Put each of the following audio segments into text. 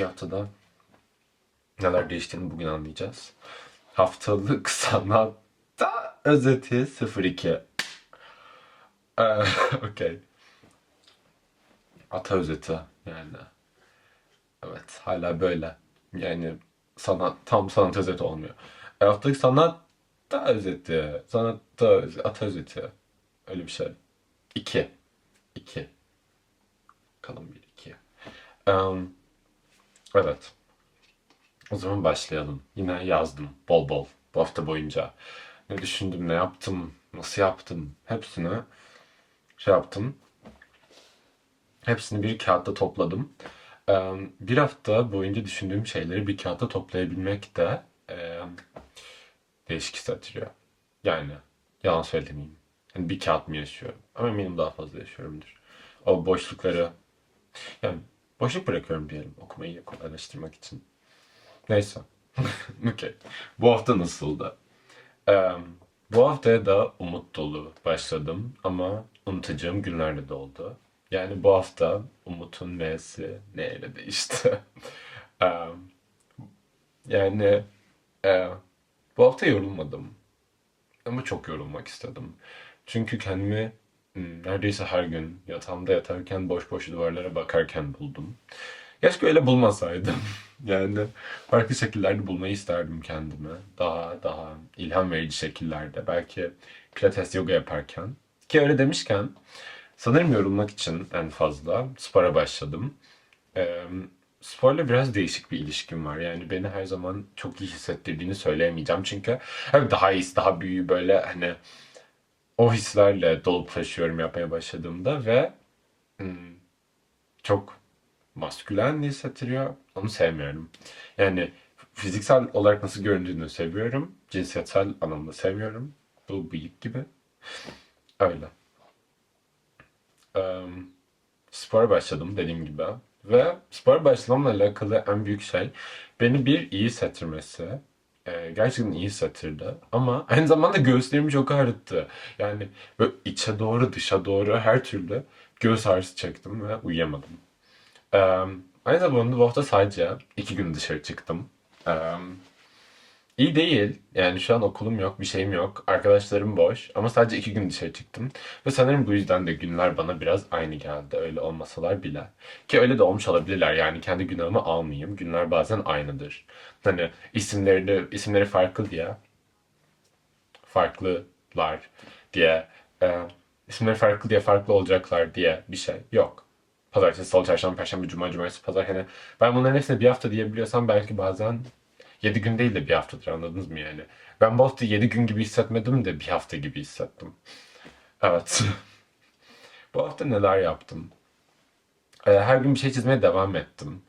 Haftada neler değiştiğini bugün anlayacağız. Haftalık sanatta özeti 02. Ee, Okey. Ata özeti yani. Evet hala böyle. Yani sanat tam sanat özeti olmuyor. E, haftalık sanatta özeti. Sanatta özeti, ata özeti. Öyle bir şey. İki. İki. Kalın bir iki. Em, evet. O zaman başlayalım. Yine yazdım bol bol bu hafta boyunca. Ne düşündüm, ne yaptım, nasıl yaptım hepsini şey yaptım. Hepsini bir kağıtta topladım. Bir hafta boyunca düşündüğüm şeyleri bir kağıtta toplayabilmek de değişik hissettiriyor. Yani yalan söylemeyeyim. Yani bir kağıt mı yaşıyorum? Ama eminim daha fazla yaşıyorumdur. O boşlukları yani boşluk bırakıyorum diyelim okumayı kolaylaştırmak için. Neyse. Okey. Bu hafta nasıldı? Ee, bu haftaya da umut dolu başladım ama unutacağım günlerde de oldu. Yani bu hafta Umut'un M'si neyle değişti? Ee, yani e, bu hafta yorulmadım. Ama çok yorulmak istedim. Çünkü kendimi hmm, neredeyse her gün yatağımda yatarken boş boş duvarlara bakarken buldum. Keşke öyle bulmasaydım. Yani farklı şekillerde bulmayı isterdim kendimi. Daha daha ilham verici şekillerde. Belki pilates yoga yaparken. Ki öyle demişken sanırım yorulmak için en fazla spora başladım. Ee, sporla biraz değişik bir ilişkim var. Yani beni her zaman çok iyi hissettirdiğini söyleyemeyeceğim. Çünkü hep daha iyisi, daha büyüğü böyle hani o hislerle dolup taşıyorum yapmaya başladığımda ve hmm, çok maskülen hissettiriyor. Onu sevmiyorum. Yani fiziksel olarak nasıl göründüğünü seviyorum. Cinsiyetsel anlamda sevmiyorum. Bu bıyık gibi. Öyle. Eee spora başladım dediğim gibi. Ve spora başlamamla alakalı en büyük şey beni bir iyi hissettirmesi. Ee, gerçekten iyi hissettirdi. Ama aynı zamanda göğüslerimi çok ağrıttı. Yani böyle içe doğru dışa doğru her türlü göğüs ağrısı çektim ve uyuyamadım. Ee, aynı zamanda bu hafta sadece iki gün dışarı çıktım. Ee, İyi değil. Yani şu an okulum yok, bir şeyim yok. Arkadaşlarım boş. Ama sadece iki gün dışarı çıktım. Ve sanırım bu yüzden de günler bana biraz aynı geldi. Öyle olmasalar bile. Ki öyle de olmuş olabilirler. Yani kendi günahımı almayayım. Günler bazen aynıdır. Hani isimleri, isimleri farklı diye. Farklılar diye. E, isimleri farklı diye farklı olacaklar diye bir şey yok. Pazartesi, salı, çarşamba, perşembe, cuma, cumartesi, pazar. Hani ben bunların hepsine bir hafta diyebiliyorsam belki bazen 7 gün değil de bir haftadır anladınız mı yani? Ben bu hafta 7 gün gibi hissetmedim de bir hafta gibi hissettim. Evet. bu hafta neler yaptım? Ee, her gün bir şey çizmeye devam ettim.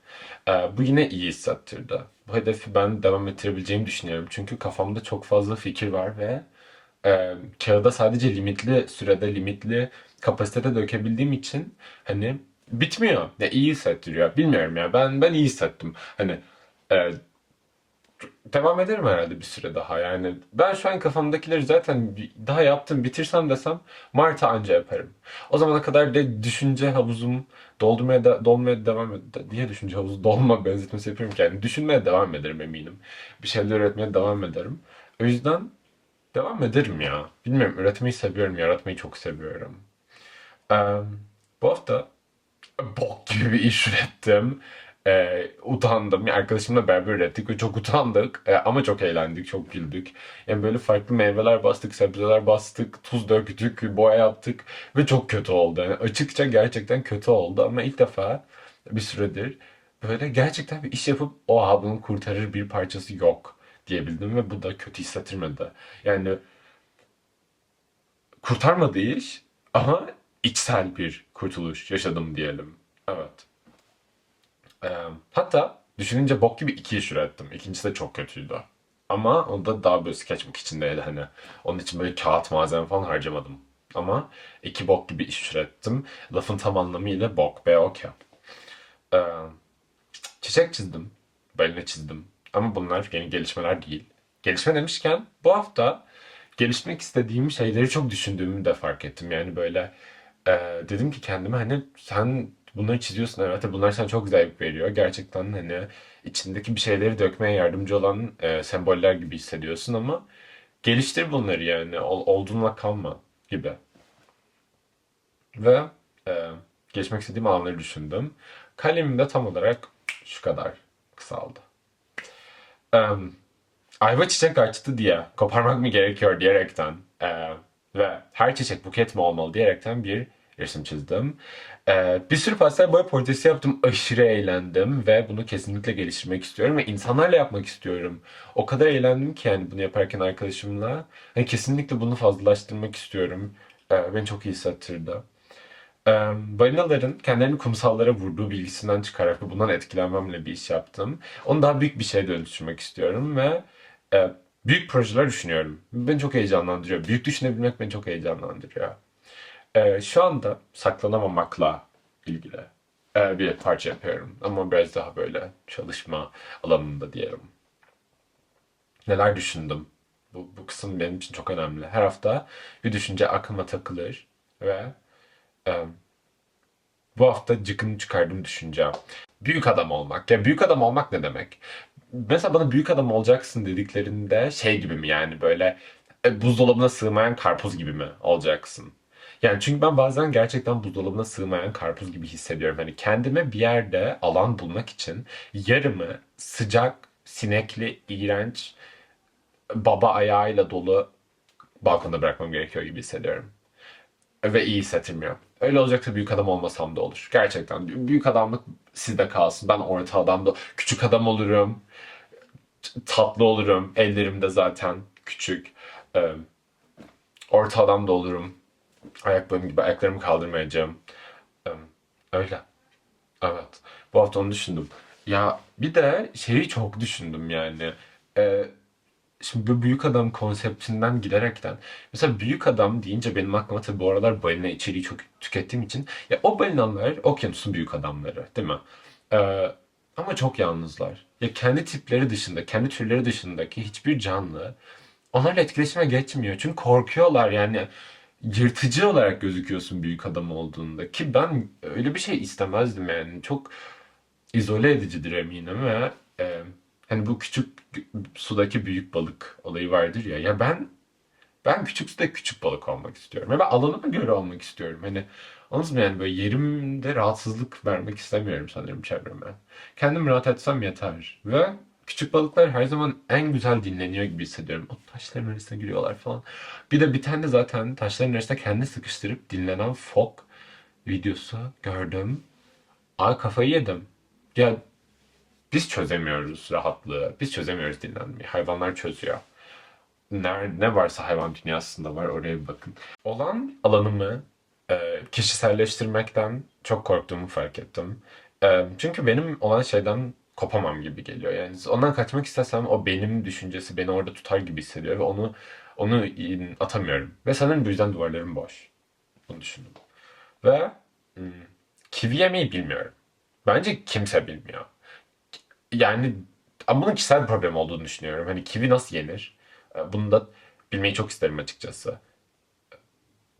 Ee, bu yine iyi hissettirdi. Bu hedefi ben devam ettirebileceğimi düşünüyorum. Çünkü kafamda çok fazla fikir var ve e, kağıda sadece limitli sürede, limitli kapasitede dökebildiğim için hani bitmiyor. Ya iyi hissettiriyor. Bilmiyorum ya. Ben ben iyi hissettim. Hani e, devam ederim herhalde bir süre daha. Yani ben şu an kafamdakileri zaten daha yaptım bitirsem desem Mart'a anca yaparım. O zamana kadar da düşünce havuzum doldurmaya da, dolmaya devam ed diye düşünce havuzu dolma benzetmesi yapıyorum ki yani düşünmeye devam ederim eminim. Bir şeyler üretmeye devam ederim. O yüzden devam ederim ya. Bilmiyorum üretmeyi seviyorum, yaratmayı çok seviyorum. Eee, bu hafta bok gibi iş ürettim. Ee, utandım. Arkadaşımla beraber ürettik ve çok utandık. Ee, ama çok eğlendik, çok güldük. Yani böyle farklı meyveler bastık, sebzeler bastık, tuz döktük, boya yaptık ve çok kötü oldu. Yani açıkça gerçekten kötü oldu ama ilk defa bir süredir böyle gerçekten bir iş yapıp oha bunun kurtarır bir parçası yok diyebildim ve bu da kötü hissettirmedi. Yani kurtarmadı iş ama içsel bir kurtuluş yaşadım diyelim. Evet. Ee, hatta düşününce bok gibi iki iş ürettim. İkincisi de çok kötüydü. Ama onda daha böyle sketchbook içindeydi hani. Onun için böyle kağıt malzeme falan harcamadım. Ama iki bok gibi iş ürettim. Lafın tam anlamıyla bok. B-O-K. Ee, çiçek çizdim. Balina çizdim. Ama bunlar yeni gelişmeler değil. Gelişme demişken bu hafta gelişmek istediğim şeyleri çok düşündüğümü de fark ettim. Yani böyle e, dedim ki kendime hani sen bunları çiziyorsun evet ve bunlar sana çok zevk veriyor. Gerçekten hani içindeki bir şeyleri dökmeye yardımcı olan e, semboller gibi hissediyorsun ama geliştir bunları yani. Ol, olduğunla kalma gibi. Ve e, geçmek istediğim alanları düşündüm. Kalemim de tam olarak şu kadar kısaldı. Em, ayva çiçek açtı diye koparmak mı gerekiyor diyerekten e, ve her çiçek buket mi olmalı diyerekten bir resim çizdim. E, bir sürü pastel boya portresi yaptım. Aşırı eğlendim ve bunu kesinlikle geliştirmek istiyorum ve insanlarla yapmak istiyorum. O kadar eğlendim ki yani bunu yaparken arkadaşımla. Hani kesinlikle bunu fazlalaştırmak istiyorum. E, beni çok iyi hissettirdi. Ee, balinaların kendilerini kumsallara vurduğu bilgisinden çıkarak ve bundan etkilenmemle bir iş yaptım. Onu daha büyük bir şeye dönüştürmek istiyorum ve e, büyük projeler düşünüyorum. Beni çok heyecanlandırıyor. Büyük düşünebilmek beni çok heyecanlandırıyor. Ee, şu anda saklanamamakla ilgili e, bir parça yapıyorum. Ama biraz daha böyle çalışma alanında diyelim. Neler düşündüm? Bu, bu kısım benim için çok önemli. Her hafta bir düşünce aklıma takılır ve e, bu hafta cıkını çıkardığım düşünce. Büyük adam olmak. Ya büyük adam olmak ne demek? Mesela bana büyük adam olacaksın dediklerinde şey gibi mi yani böyle e, buzdolabına sığmayan karpuz gibi mi olacaksın? Yani çünkü ben bazen gerçekten buzdolabına sığmayan karpuz gibi hissediyorum. Hani kendime bir yerde alan bulmak için yarımı sıcak, sinekli, iğrenç, baba ayağıyla dolu balkonda bırakmam gerekiyor gibi hissediyorum ve iyi hissettirmiyor. Öyle olacaksa büyük adam olmasam da olur. Gerçekten büyük adamlık sizde kalsın. Ben orta adam da küçük adam olurum. Tatlı olurum. Ellerim de zaten küçük. Orta adam da olurum. Ayaklarım gibi ayaklarımı kaldırmayacağım. Öyle. Evet. Bu hafta onu düşündüm. Ya bir de şeyi çok düşündüm yani. Ee, Şimdi bu büyük adam konseptinden giderekten mesela büyük adam deyince benim aklıma tabii bu aralar balina içeriği çok tükettiğim için ya o balinalar okyanusun büyük adamları değil mi? Ee, ama çok yalnızlar. Ya kendi tipleri dışında, kendi türleri dışındaki hiçbir canlı onlarla etkileşime geçmiyor. Çünkü korkuyorlar yani yırtıcı olarak gözüküyorsun büyük adam olduğunda ki ben öyle bir şey istemezdim yani çok izole edicidir eminim ve e, hani bu küçük sudaki büyük balık olayı vardır ya. Ya ben ben küçük suda küçük balık olmak istiyorum. Ya ben alanıma göre olmak istiyorum. Hani anladınız mı yani böyle yerimde rahatsızlık vermek istemiyorum sanırım çevreme. Kendim rahat etsem yeter. Ve küçük balıklar her zaman en güzel dinleniyor gibi hissediyorum. O taşların arasına giriyorlar falan. Bir de bir tane de zaten taşların arasında kendini sıkıştırıp dinlenen fok videosu gördüm. Ay kafayı yedim. Ya biz çözemiyoruz rahatlığı. Biz çözemiyoruz dinlenmeyi. Hayvanlar çözüyor. Ne, ne varsa hayvan dünyasında var oraya bir bakın. Olan alanımı e, kişiselleştirmekten çok korktuğumu fark ettim. E, çünkü benim olan şeyden kopamam gibi geliyor. Yani ondan kaçmak istesem o benim düşüncesi beni orada tutar gibi hissediyor ve onu onu atamıyorum. Ve sanırım bu yüzden duvarlarım boş. Bunu düşündüm. Ve hmm, kivi yemeyi bilmiyorum. Bence kimse bilmiyor yani ama bunun kişisel bir problem olduğunu düşünüyorum. Hani kivi nasıl yenir? Ee, bunu da bilmeyi çok isterim açıkçası.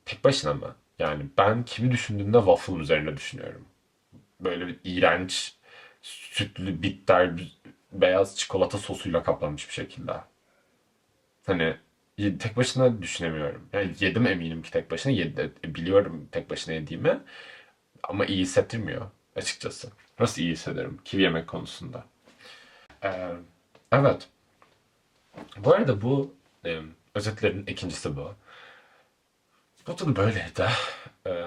Tek başına mı? Yani ben kivi düşündüğümde waffle üzerine düşünüyorum. Böyle bir iğrenç, sütlü, bitter, beyaz çikolata sosuyla kaplanmış bir şekilde. Hani tek başına düşünemiyorum. Yani yedim eminim ki tek başına. Yedi, biliyorum tek başına yediğimi. Ama iyi hissettirmiyor açıkçası. Nasıl iyi hissederim kivi yemek konusunda? Ee, evet. Bu arada bu e, özetlerin ikincisi bu. Bu da böyleydi. Ee,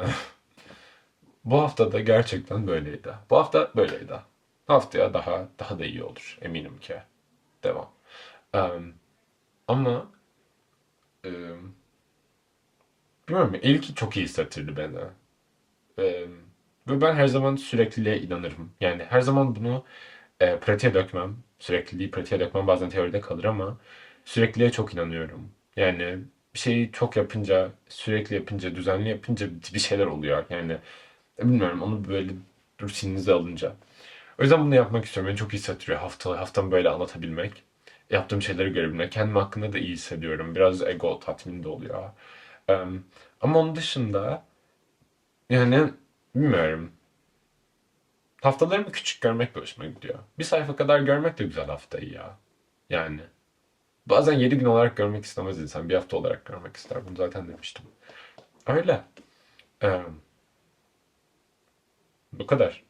bu hafta da gerçekten böyleydi. Bu hafta böyleydi. Haftaya daha daha da iyi olur eminim ki. Devam. Ee, ama e, bilmiyorum ilki çok iyi hissettirdi beni. Ee, ve ben her zaman sürekliliğe inanırım. Yani her zaman bunu e, pratiğe dökmem. Sürekliliği pratiğe dökmem bazen teoride kalır ama sürekliliğe çok inanıyorum. Yani bir şeyi çok yapınca, sürekli yapınca, düzenli yapınca bir şeyler oluyor. Yani e, bilmiyorum onu böyle rutininize alınca. O yüzden bunu yapmak istiyorum. Beni çok iyi hissettiriyor hafta, haftamı böyle anlatabilmek. Yaptığım şeyleri görebilmek. Kendim hakkında da iyi hissediyorum. Biraz ego tatmini de oluyor. Um, ama onun dışında yani bilmiyorum. haftalarımı küçük görmek de hoşuma gidiyor. Bir sayfa kadar görmek de güzel haftayı ya. Yani. Bazen 7 gün olarak görmek istemez insan. Bir hafta olarak görmek ister. Bunu zaten demiştim. Öyle. Ee, bu kadar.